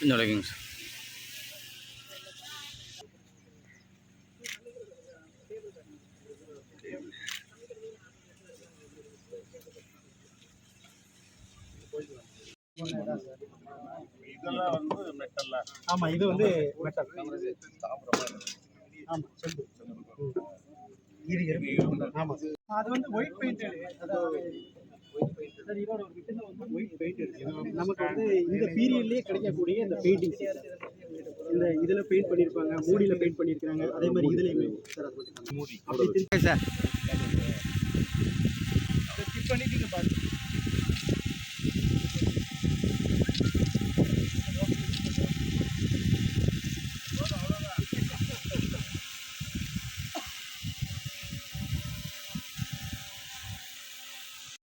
கொஞ்சம் விளக்குங்க சார். இதெல்லாம் வந்து மெட்டல்ல ஆமாம் இது வந்து மெட்டல் ஆமாம் செம்பு. இது ஆமாம் அது வந்து ஒயிட் பெயிண்ட் நமக்கு வந்து இந்த பீரியட்லேயே கிடைக்கக்கூடிய இந்த பெயிண்டிங்ஸ் இந்த இதில் பெயிண்ட் பண்ணியிருப்பாங்க மூடியில் பெயிண்ட் பண்ணியிருக்காங்க அதே மாதிரி இதுலேயுமே. சார் அது மூடி. சார் ஸ்கிப் பண்ணி நீங்கள்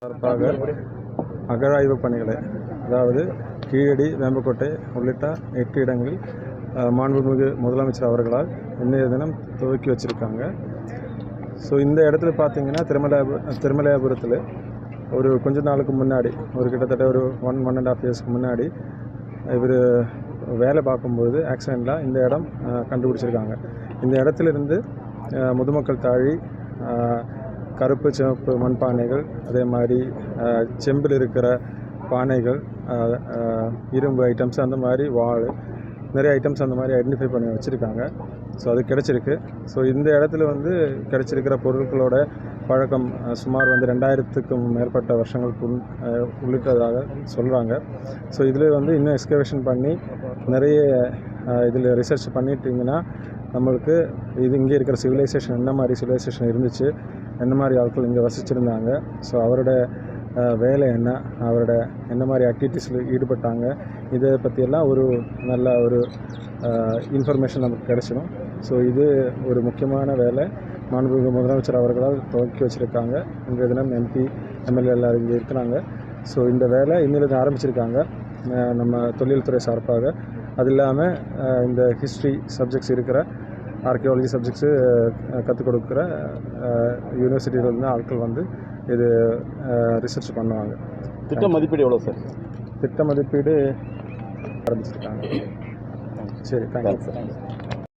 சார்பாக அகழாய்வு பணிகளை அதாவது கீழடி வேம்பக்கோட்டை உள்ளிட்ட எட்டு இடங்களில் மாண்புமிகு முதலமைச்சர் அவர்களால் இன்றைய தினம் துவக்கி வச்சுருக்காங்க. ஸோ இந்த இடத்துல பார்த்தீங்கன்னா திருமலையாபு திருமலையாபுரத்தில் ஒரு கொஞ்ச நாளுக்கு முன்னாடி ஒரு கிட்டத்தட்ட ஒரு ஒன் ஒன் அண்ட் ஆஃப் இயர்ஸ்க்கு முன்னாடி இவர் வேலை பார்க்கும்போது ஆக்சிடெண்ட்டாக இந்த இடம் கண்டுபிடிச்சிருக்காங்க. இந்த இடத்துல இருந்து முதுமக்கள் தாழி கருப்பு சிவப்பு மண்பானைகள் அதே மாதிரி செம்பில் இருக்கிற பானைகள் இரும்பு ஐட்டம்ஸ் அந்த மாதிரி வாள் நிறைய ஐட்டம்ஸ் அந்த மாதிரி ஐடென்டிஃபை பண்ணி வச்சுருக்காங்க. ஸோ அது கிடச்சிருக்கு. ஸோ இந்த இடத்துல வந்து கிடச்சிருக்கிற பொருட்களோட பழக்கம் சுமார் வந்து ரெண்டாயிரத்துக்கும் மேற்பட்ட வருஷங்களுக்கு உள் உள்ளிட்டதாக சொல்கிறாங்க ஸோ இதில் வந்து இன்னும் எக்ஸ்கவேஷன் பண்ணி நிறைய இதில் ரிசர்ச் பண்ணிட்டிங்கன்னா நம்மளுக்கு இது இங்கே இருக்கிற சிவிலைசேஷன் என்ன மாதிரி சிவிலைசேஷன் இருந்துச்சு என்ன மாதிரி ஆட்கள் இங்கே வசிச்சிருந்தாங்க ஸோ அவரோட வேலை என்ன அவரோட என்ன மாதிரி ஆக்டிவிட்டீஸில் ஈடுபட்டாங்க இதை பற்றியெல்லாம் ஒரு நல்ல ஒரு இன்ஃபர்மேஷன் நமக்கு கிடைச்சிடும். ஸோ இது ஒரு முக்கியமான வேலை. மாண்புமிகு முதலமைச்சர் அவர்களால் துவக்கி வச்சுருக்காங்க. இன்றைய தினம் எம்பி எம்எல்ஏ எல்லாரும் இங்கே இருக்கிறாங்க. ஸோ இந்த வேலை இன்னிலிருந்து ஆரம்பிச்சிருக்காங்க. நம்ம தொழில்துறை சார்பாக. அது இல்லாமல் இந்த ஹிஸ்ட்ரி சப்ஜெக்ட்ஸ் இருக்கிற ஆர்கியாலஜி சப்ஜெக்ட்ஸு கற்றுக் கொடுக்குற யூனிவர்சிட்டியிலேருந்து ஆட்கள் வந்து இது ரிசர்ச் பண்ணுவாங்க. திட்ட மதிப்பீடு எவ்வளோ சார்? திட்ட மதிப்பீடு ஆரம்பிச்சிருக்காங்க. சரி தேங்க்யூ